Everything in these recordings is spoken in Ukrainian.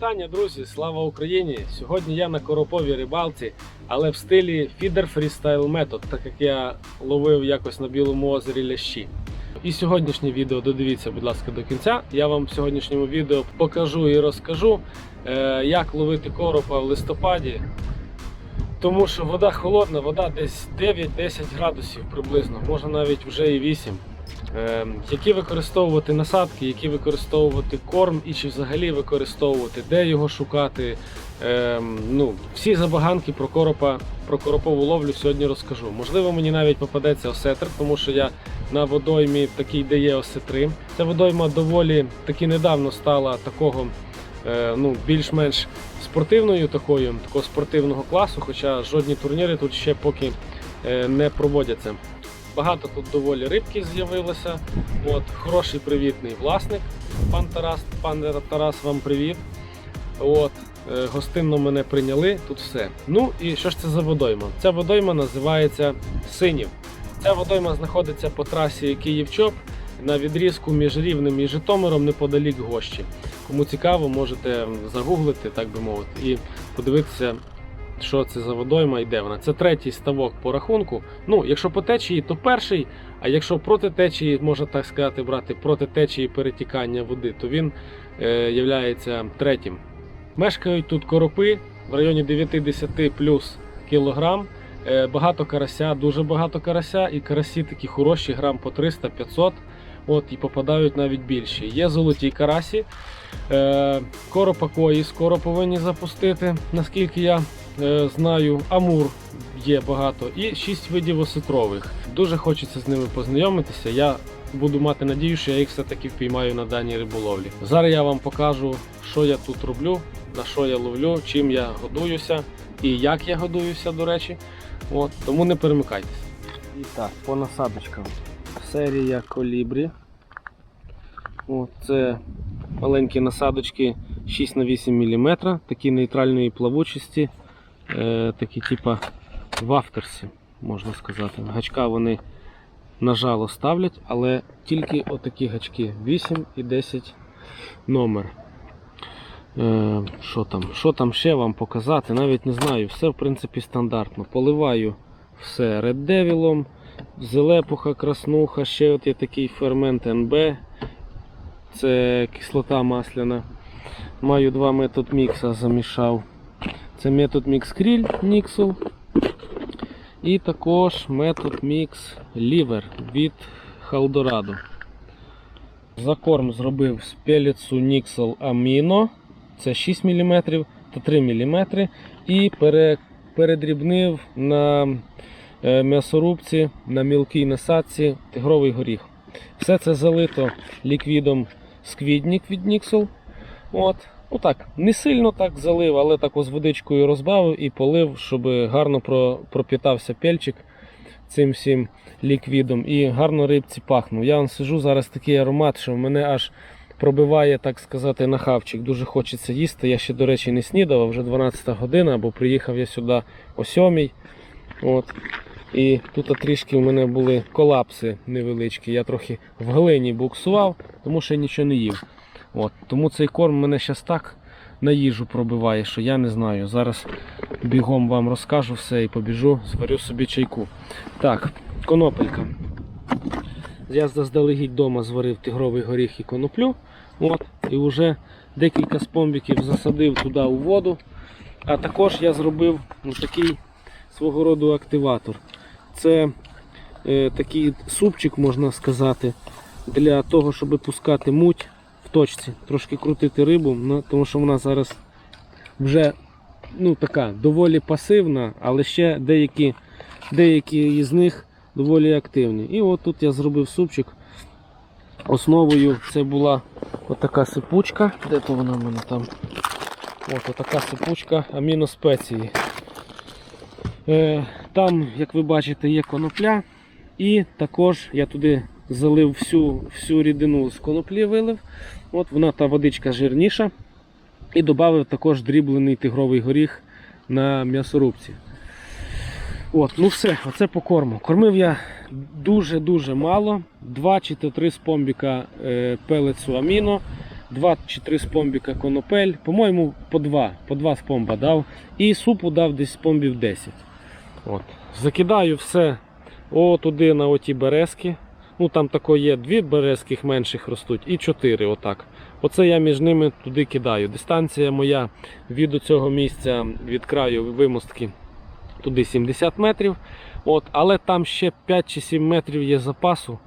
вітання, друзі! Слава Україні! Сьогодні я на короповій рибалці, але в стилі фідер фрістайл метод, так як я ловив якось на білому озері лящі. І сьогоднішнє відео додивіться, будь ласка, до кінця. Я вам в сьогоднішньому відео покажу і розкажу, е, як ловити коропа в листопаді. Тому що вода холодна, вода десь 9-10 градусів приблизно, може навіть вже і 8. Е, які використовувати насадки, які використовувати корм і чи взагалі використовувати, де його шукати. Е, ну, всі забаганки про коропа, про коропову ловлю сьогодні розкажу. Можливо, мені навіть попадеться осетр, тому що я на водоймі такий, де є осетри. Ця водойма доволі таки недавно стала такого е, ну, більш-менш спортивною такою, такого спортивного класу, хоча жодні турніри тут ще поки е, не проводяться. Багато тут доволі рибки з'явилося. От, хороший привітний власник. Пан Тарас, пан Тарас, вам привіт. От, е, гостинно мене прийняли, тут все. Ну і що ж це за водойма? Ця водойма називається Синів. Ця водойма знаходиться по трасі Київ-Чоп на відрізку між Рівнем і Житомиром неподалік Гощі. Кому цікаво, можете загуглити, так би мовити, і подивитися, що це за водойма і де вона. Це третій ставок по рахунку. Ну, якщо по течії, то перший. А якщо проти течії, можна так сказати, брати проти течії перетікання води, то він е, третім. Мешкають тут коропи в районі 9-10 плюс кілограм. Е, багато карася, дуже багато карася, і карасі такі хороші, грам по 300-500. От, і попадають навіть більші. Є золоті карасі. Е, коропа кої скоро повинні запустити, наскільки я знаю. Амур є багато. І 6 видів осетрових. Дуже хочеться з ними познайомитися. Я буду мати надію, що я їх все-таки впіймаю на даній риболовлі. Зараз я вам покажу, що я тут роблю, на що я ловлю, чим я годуюся і як я годуюся, до речі. От, тому не перемикайтесь. І так, по насадочкам. Серія колібрі. От, це маленькі насадочки 6 на 8 мм, такі нейтральної плавучості, е, такі типа вафтерсі, можна сказати. Гачка вони на жало ставлять, але тільки отакі гачки 8 і 10 номер. Е, що там? Що там ще вам показати? Навіть не знаю. Все в принципі стандартно. Поливаю все Red Devil, зелепуха, краснуха, ще от є такий фермент НБ. Це кислота масляна. Маю два метод мікса замішав. Це метод мікс кріль Ніксел. І також метод мікс лівер від Халдорадо. Закорм зробив з пелецу Nixel Amino. Це 6 мм та 3 мм. І пере, передрібнив на е, м'ясорубці на мілкій насадці тигровий горіх. Все це залито ліквідом сквіднік від Nixel. От. Ну так, не сильно так залив, але так ось водичкою розбавив і полив, щоб гарно про- пропітався пельчик цим всім ліквідом і гарно рибці пахнув. Я вам сижу зараз такий аромат, що мене аж пробиває, так сказати, на хавчик. Дуже хочеться їсти. Я ще, до речі, не снідав, вже 12 година, бо приїхав я сюди о 7. От. І тут трішки в мене були колапси невеличкі. Я трохи в глині буксував, тому що я нічого не їв. От. Тому цей корм мене зараз так на їжу пробиває, що я не знаю. Зараз бігом вам розкажу все і побіжу, зварю собі чайку. Так, конопелька. Я заздалегідь вдома зварив тигровий горіх і коноплю. От, і вже декілька спомбіків засадив туди у воду. А також я зробив ну, такий свого роду активатор. Це е, такий супчик, можна сказати, для того, щоб пускати муть точці, трошки крутити рибу, ну, тому що вона зараз вже ну, така доволі пасивна, але ще деякі, деякі з них доволі активні. І от тут я зробив супчик. Основою це була отака сипучка. Де то вона в мене там? От отака сипучка аміноспеції. Е, там, як ви бачите, є конопля. І також я туди залив всю, всю рідину з коноплі вилив. От вона та водичка жирніша. І додав також дріблений тигровий горіх на м'ясорубці. От, ну все, оце по корму. Кормив я дуже-дуже мало. Два чи то три спомбіка е, пелецу аміно. два чи три спомбіка конопель, по-моєму, по два, по два спомба дав. І супу дав десь спомбів 10. От. Закидаю все о, туди на оті березки. Ну там тако є дві березких менших ростуть і чотири. Отак. Оце я між ними туди кидаю. Дистанція моя від цього місця від краю вимостки туди 70 метрів. От, але там ще 5 чи 7 метрів є запасу.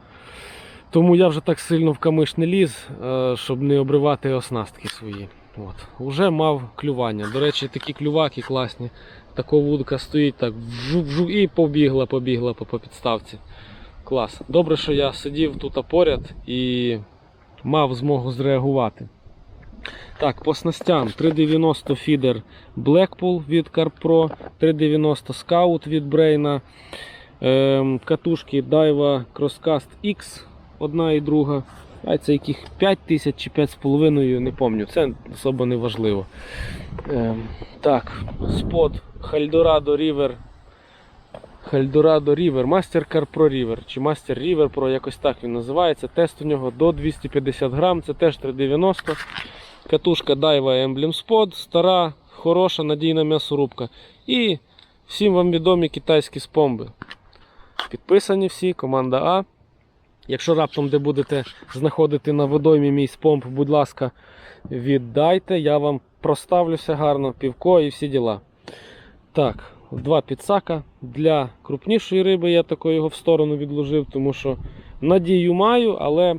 Тому я вже так сильно в камиш не ліз, е, щоб не обривати оснастки свої. От. Уже мав клювання. До речі, такі клюваки класні. Така вудка стоїть так вжук, і побігла, побігла по, по підставці. Клас. Добре, що я сидів тут поряд і мав змогу зреагувати. Так, по снастям 390 фідер Blackpool від CarPro, 390 Scout від Brain, ем, катушки Daiwa Crosscast X, одна і друга. А це яких 5 тисяч чи 5,5, не пам'ятаю, це особо не важливо. Ем, так, спот Haldorado River. Haldorado River, Master Car Pro River, чи Master River Pro, якось так він називається. Тест у нього до 250 грам, це теж 390. Катушка Daiwa Emblem Spot, стара, хороша, надійна м'ясорубка. І всім вам відомі китайські спомби. Підписані всі, команда А. Якщо раптом де будете знаходити на водоймі мій спомб, будь ласка, віддайте, я вам проставлюся гарно, півко і всі діла. Так, два підсака. Для крупнішої риби я тако його в сторону відложив, тому що надію маю, але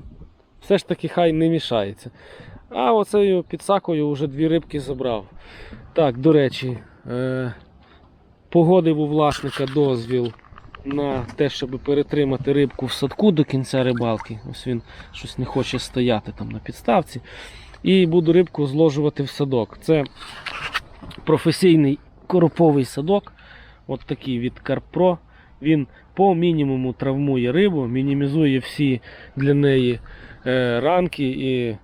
все ж таки хай не мішається. А оцею підсакою вже дві рибки забрав. Так, до речі, е, погодив у власника дозвіл на те, щоб перетримати рибку в садку до кінця рибалки. Ось він щось не хоче стояти там на підставці. І буду рибку зложувати в садок. Це професійний короповий садок. От такий від CarPro. Він по мінімуму травмує рибу, мінімізує всі для неї е, ранки і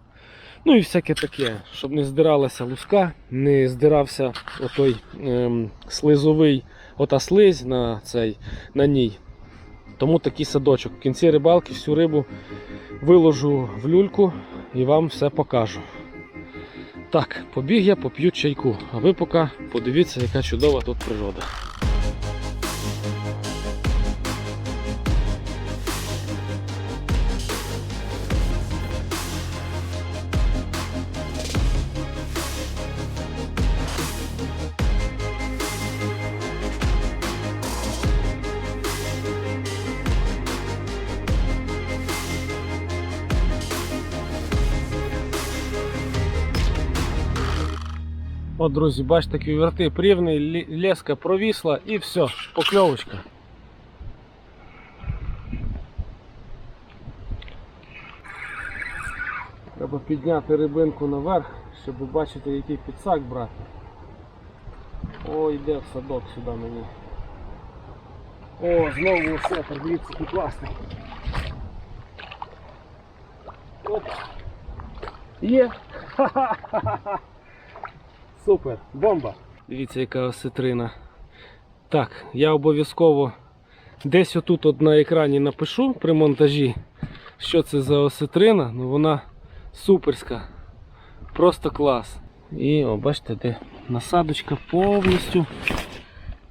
Ну і всяке таке, щоб не здиралася луска, не здирався отой ем, слизовий, ота слизь на, цей, на ній. Тому такий садочок. В кінці рибалки всю рибу виложу в люльку і вам все покажу. Так, побіг я, поп'ю чайку, а ви поки подивіться, яка чудова тут природа. От, друзі, бачите, такі верти прірний, лі- леска провісла і все, покльовочка. Треба підняти рибинку наверх, щоб бачити, який підсак брати. О, йде в садок сюди мені. О, знову все, дивіться, який класний. Оп. Є! Ха-ха-ха-ха! Супер, бомба. Дивіться, яка осетрина. Так, я обов'язково десь отут от на екрані напишу при монтажі, що це за осетрина. Ну вона суперська. Просто клас. І о, бачите, де насадочка повністю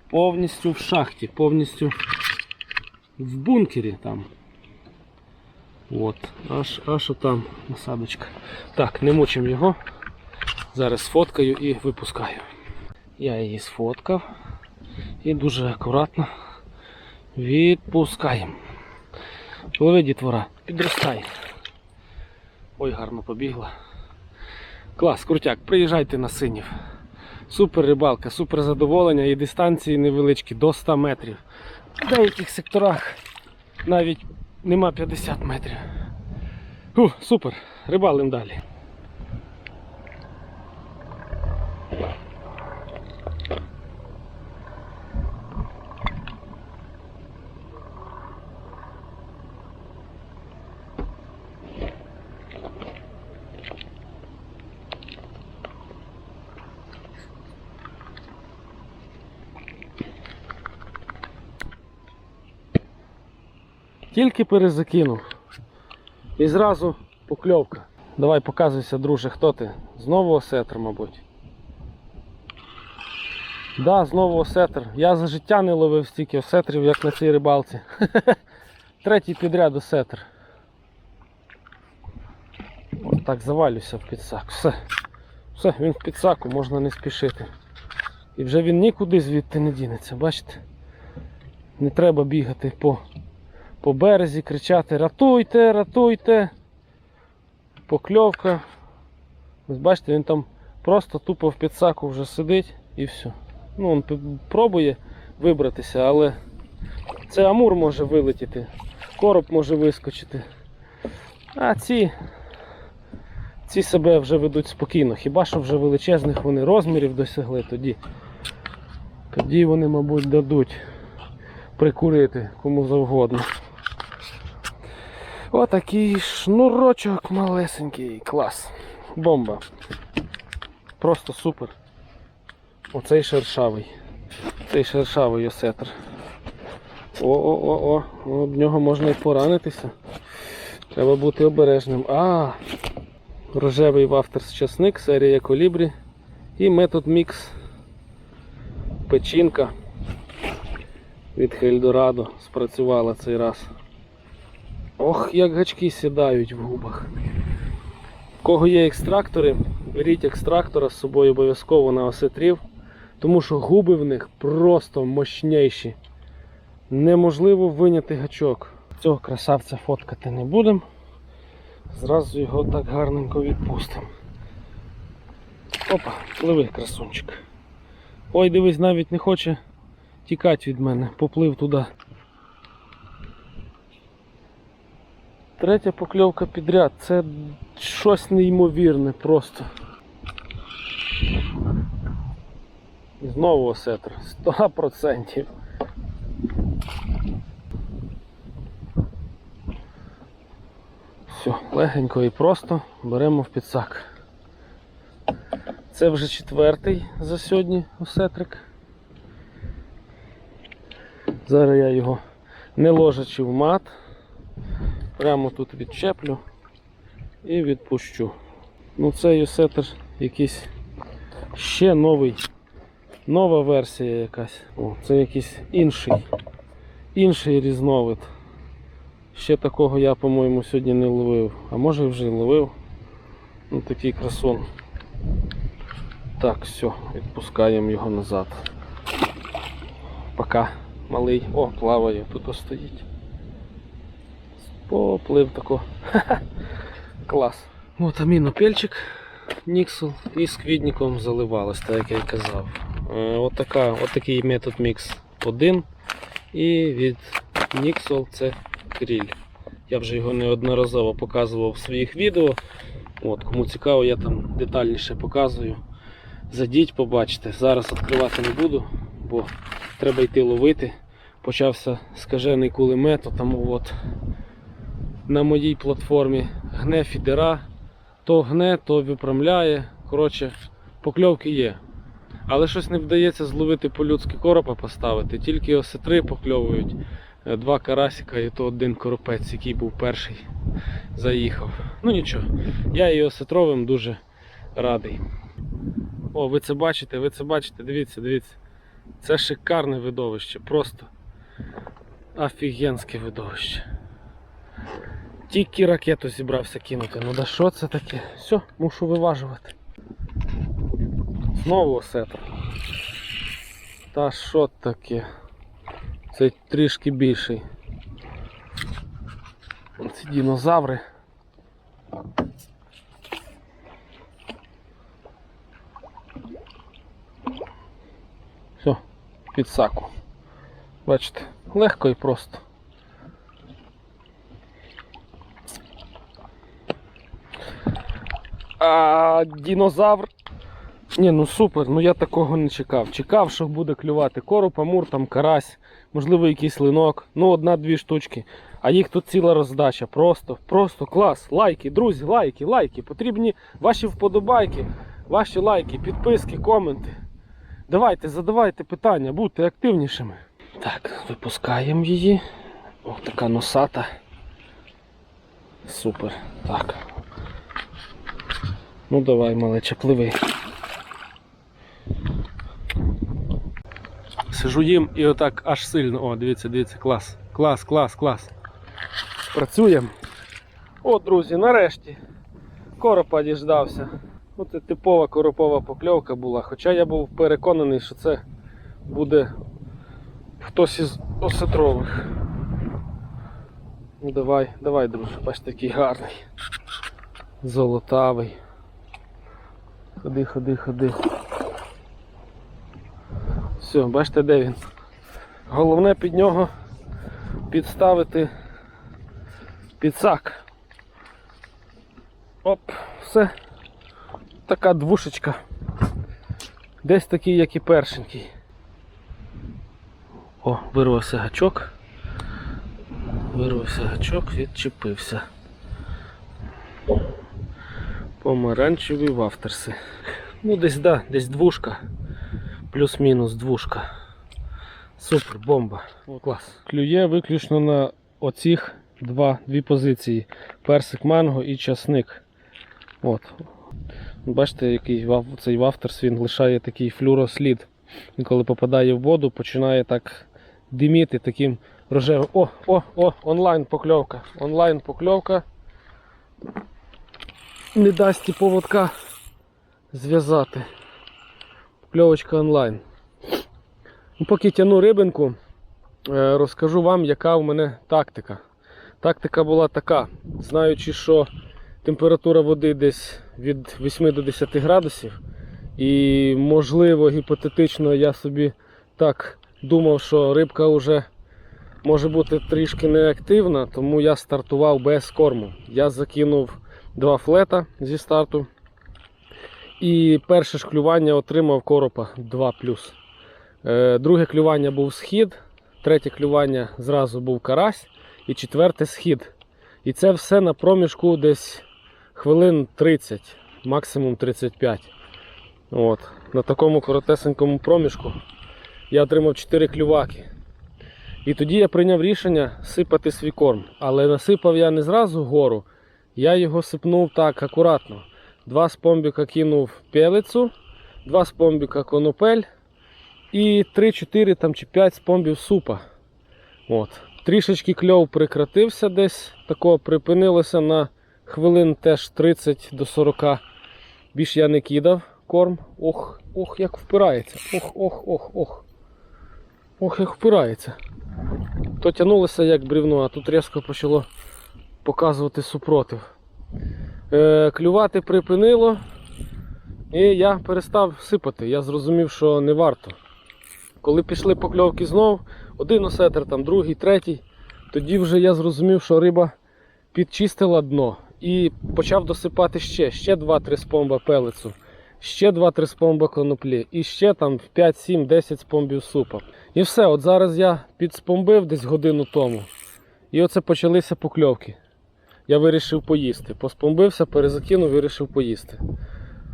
повністю в шахті, повністю в бункері там. От, аж аж отам насадочка. Так, не мучимо його. Зараз сфоткаю і випускаю. Я її сфоткав і дуже акуратно відпускаємо. Лови дітвора, підростає. Ой, гарно побігла. Клас, крутяк, приїжджайте на синів. Супер рибалка, супер задоволення і дистанції невеличкі до 100 метрів. В деяких секторах навіть нема 50 метрів. Фу, супер, рибалим далі. Тільки перезакинув. І зразу покльовка. Давай показуйся, друже, хто ти? Знову осетр, мабуть. Да, знову осетр. Я за життя не ловив стільки осетрів, як на цій рибалці. Третій підряд осетр. Ось так завалюся в підсак. Все. Все, він в підсаку, можна не спішити. І вже він нікуди звідти не дінеться, бачите? Не треба бігати по, по березі, кричати Ратуйте, ратуйте! Покльовка. Ось бачите, він там просто тупо в підсаку вже сидить і все. Ну, він пробує вибратися, але це амур може вилетіти, короб може вискочити. А ці, ці себе вже ведуть спокійно. Хіба що вже величезних вони розмірів досягли, тоді, тоді вони, мабуть, дадуть прикурити кому завгодно. Отакий шнурочок малесенький. Клас. Бомба. Просто супер. Оцей шершавий. Цей шершавий осетр. О-о-о-о, об нього можна і поранитися. Треба бути обережним. А, рожевий вафтерс часник, серія колібрі. І метод мікс. Печінка від Хельдорадо спрацювала цей раз. Ох, як гачки сідають в губах. У кого є екстрактори, беріть екстрактора з собою обов'язково на осетрів, тому що губи в них просто мощніші. Неможливо виняти гачок. Цього красавця фоткати не будемо. Зразу його так гарненько відпустимо. Опа, пливи, красунчик. Ой, дивись, навіть не хоче тікати від мене. Поплив туди. Третя покльовка підряд. Це щось неймовірне просто. І знову осетр. 100%. Все, легенько і просто беремо в підсак. Це вже четвертий за сьогодні осетрик. Зараз я його не ложачи в мат. Прямо тут відчеплю і відпущу. Ну цей осетр якийсь ще новий, нова версія якась. О, це якийсь інший, інший різновид. Ще такого я, по-моєму, сьогодні не ловив. А може вже ловив. Ну такий красун. Так, все, відпускаємо його назад. Пока малий. О, плаває, тут стоїть. Поплив тако. Клас. От амінопельчик Ніксел і з квітником заливалось, так як я й казав. Е, От, така, от такий метод мікс 1 і від Nixol це кріль. Я вже його неодноразово показував в своїх відео. От, Кому цікаво, я там детальніше показую. Зайдіть, побачите. Зараз відкривати не буду, бо треба йти ловити. Почався скажений кулемет, тому от на моїй платформі гне фідера, то гне, то виправляє. Коротше, покльовки є. Але щось не вдається зловити по-людськи коропа поставити, тільки осетри покльовують. Е, Два карасика і то один коропець, який був перший, заїхав. Ну нічого, я і осетровим дуже радий. О, ви це бачите, ви це бачите, дивіться, дивіться. Це шикарне видовище, просто офігенське видовище. Тільки ракету зібрався кинути. Ну да що це таке? Все, мушу виважувати. Знову осетр. Та що таке? Це трішки більший. Ці динозаври. Все, під саку. Бачите, легко і просто. А динозавр. Ні, ну супер, ну я такого не чекав. Чекав, що буде клювати короб, амур, там карась, можливо, якийсь линок. Ну, одна-дві штучки. А їх тут ціла роздача. Просто, просто клас. Лайки, друзі, лайки, лайки. Потрібні ваші вподобайки, ваші лайки, підписки, коменти. Давайте, задавайте питання, будьте активнішими. Так, випускаємо її. Ось така носата. Супер. Так. Ну давай, малеча, пливи. Сижу їм і отак аж сильно. О, дивіться, дивіться, клас. Клас, клас, клас. Працюємо. О, друзі, нарешті. Коропа діждався. Ну, це типова коропова покльовка була. Хоча я був переконаний, що це буде хтось із осетрових. Ну давай, давай, друже, бач такий гарний. Золотавий. Ходи, ходи, ходи. Все, бачите, де він. Головне під нього підставити підсак. Оп, все. Така двушечка. Десь такий, як і першенький. О, вирвався гачок. Вирвався гачок, відчепився. Помаранчеві вафтерси. Ну десь да, десь двушка. Плюс-мінус двушка. Супер, бомба. О, клас. Клює виключно на оцих два, дві позиції. Персик манго і часник. От. Бачите, який ваф- цей вафтерс він лишає такий флюрослід. Він коли попадає в воду, починає так диміти таким рожевим. О, о, о, онлайн покльовка. Онлайн покльовка. Не дасть і поводка зв'язати. Покльовочка онлайн. Ну, Поки тяну рибинку, е, розкажу вам, яка в мене тактика. Тактика була така, знаючи, що температура води десь від 8 до 10 градусів. І можливо, гіпотетично, я собі так думав, що рибка вже може бути трішки неактивна, тому я стартував без корму. Я закинув два флета зі старту. І перше ж клювання отримав коропа 2 Е, Друге клювання був схід, третє клювання зразу був карась, і четверте схід. І це все на проміжку десь хвилин 30, максимум 35. От. На такому коротесенькому проміжку я отримав 4 клюваки. І тоді я прийняв рішення сипати свій корм. Але насипав я не зразу вгору, я його сипнув так акуратно. Два спомбіка кинув пелицю, два спомбіка конопель і 3-4 там, чи 5 спомбів супа. От. Трішечки кльов прекратився десь, такого припинилося на хвилин теж 30 до 40. Більш я не кидав корм. Ох, ох, як впирається. Ох, ох, ох, ох. Ох, як впирається. То тягнулося як брівно, а тут різко почало показувати супротив. Е, клювати припинило, і я перестав сипати. Я зрозумів, що не варто. Коли пішли покльовки знов, один осетр, там другий, третій, тоді вже я зрозумів, що риба підчистила дно і почав досипати ще, ще 2-3 спомба пелицю, ще 2-3 спомба коноплі, і ще там 5, 7, 10 спомбів супа. І все, от зараз я підспомбив десь годину тому. І оце почалися покльовки. Я вирішив поїсти. Поспомбився, перезакинув, вирішив поїсти.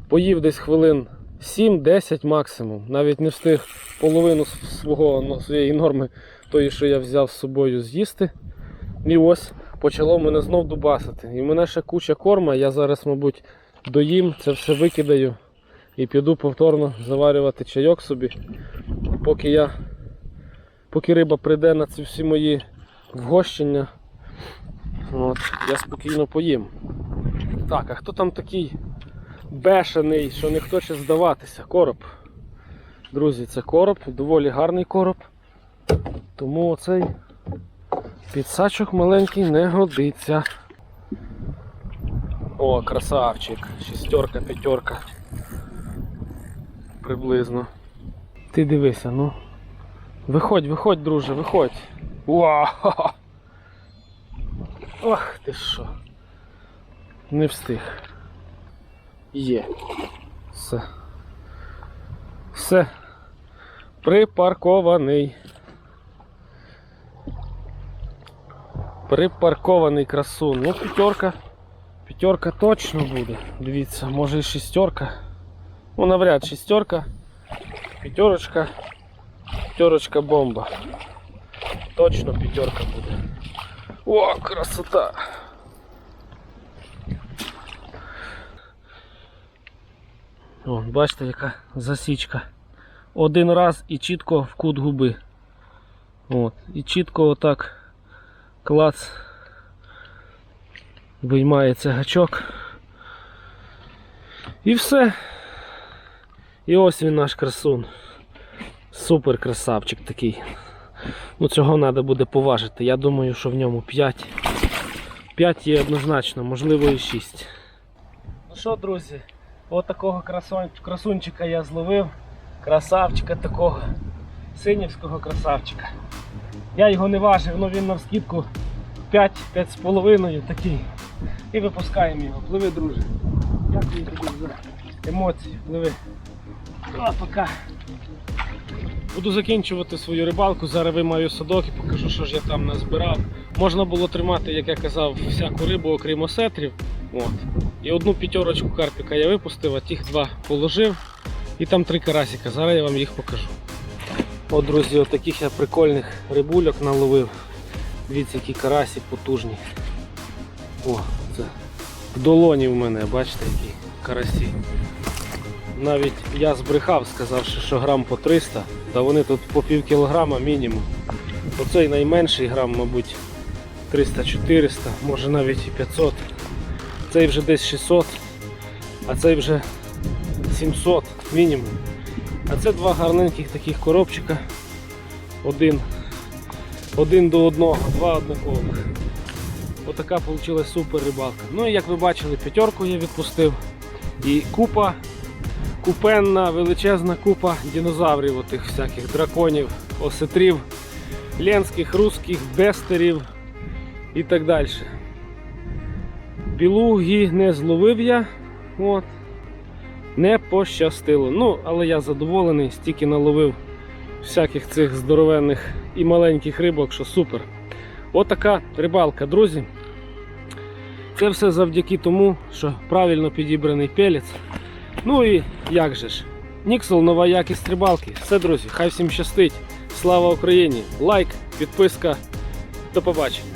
Поїв десь хвилин 7-10 максимум. Навіть не встиг половину свого, своєї норми, тої, що я взяв з собою з'їсти. І ось почало мене знов дубасити. І в мене ще куча корма, я зараз, мабуть, доїм, це все викидаю і піду повторно заварювати чайок собі. Поки я, поки риба прийде на ці всі мої вгощення, от, я спокійно поїм. Так, а хто там такий бешений, що не хоче здаватися? Короб. Друзі, це короб, доволі гарний короб. Тому оцей підсачок маленький не годиться. О, красавчик. Шістерка, п'ятерка. Приблизно. Ти дивися, ну. Виходь, виходь, друже, виходь. Вау! Ох ти що. Не встиг. Є. Все. Все. Припаркований. Припаркований красун. Ну, п'ятерка. П'ятерка точно буде. Дивіться, може і шістерка. Ну, навряд шістерка. П'ятерочка. П'ятерочка бомба. Точно п'ятерка буде. О, красота! О, бачите, яка засічка. Один раз і чітко в кут губи. От. І чітко отак клац виймається гачок. І все. І ось він наш красун. Супер красавчик такий. Ну цього треба буде поважити. Я думаю, що в ньому 5. 5 є однозначно, можливо і 6. Ну що, друзі, от красунчика я зловив. Красавчика такого. Синівського красавчика. Я його не важив, але він навскідку 5, 5,5 такий. І випускаємо його. Пливи, друже. Дякую тобі за емоції. Пливи. А, пока. Буду закінчувати свою рибалку. Зараз вимаю садок і покажу, що ж я там назбирав. Можна було тримати, як я казав, всяку рибу, окрім осетрів. От. І одну п'ятерочку карпіка я випустив, а тих два положив. І там три карасика. Зараз я вам їх покажу. От, друзі, от таких я прикольних рибульок наловив. Дивіться, які карасі потужні. О, це в долоні в мене, бачите, які карасі. Навіть я збрехав, сказавши, що грам по 300, та вони тут по пів кілограма мінімум. Оцей найменший грам, мабуть, 300-400, може навіть і 500. Цей вже десь 600, а цей вже 700 мінімум. А це два гарненьких таких коробчика. Один, один до одного, два однакових. Отака вийшла супер рибалка. Ну і як ви бачили, п'ятерку я відпустив. І купа, купенна, величезна купа динозаврів, отих всяких драконів, осетрів, ленських, русських, бестерів і так далі. Білуги не зловив я. От. Не пощастило. Ну, але я задоволений, стільки наловив всяких цих здоровенних і маленьких рибок, що супер. Отака рибалка, друзі. Це все завдяки тому, що правильно підібраний пелець. Ну і як же ж? Ніксел, нова якість стрибалки. Все, друзі, хай всім щастить. Слава Україні! Лайк, підписка. До побачення.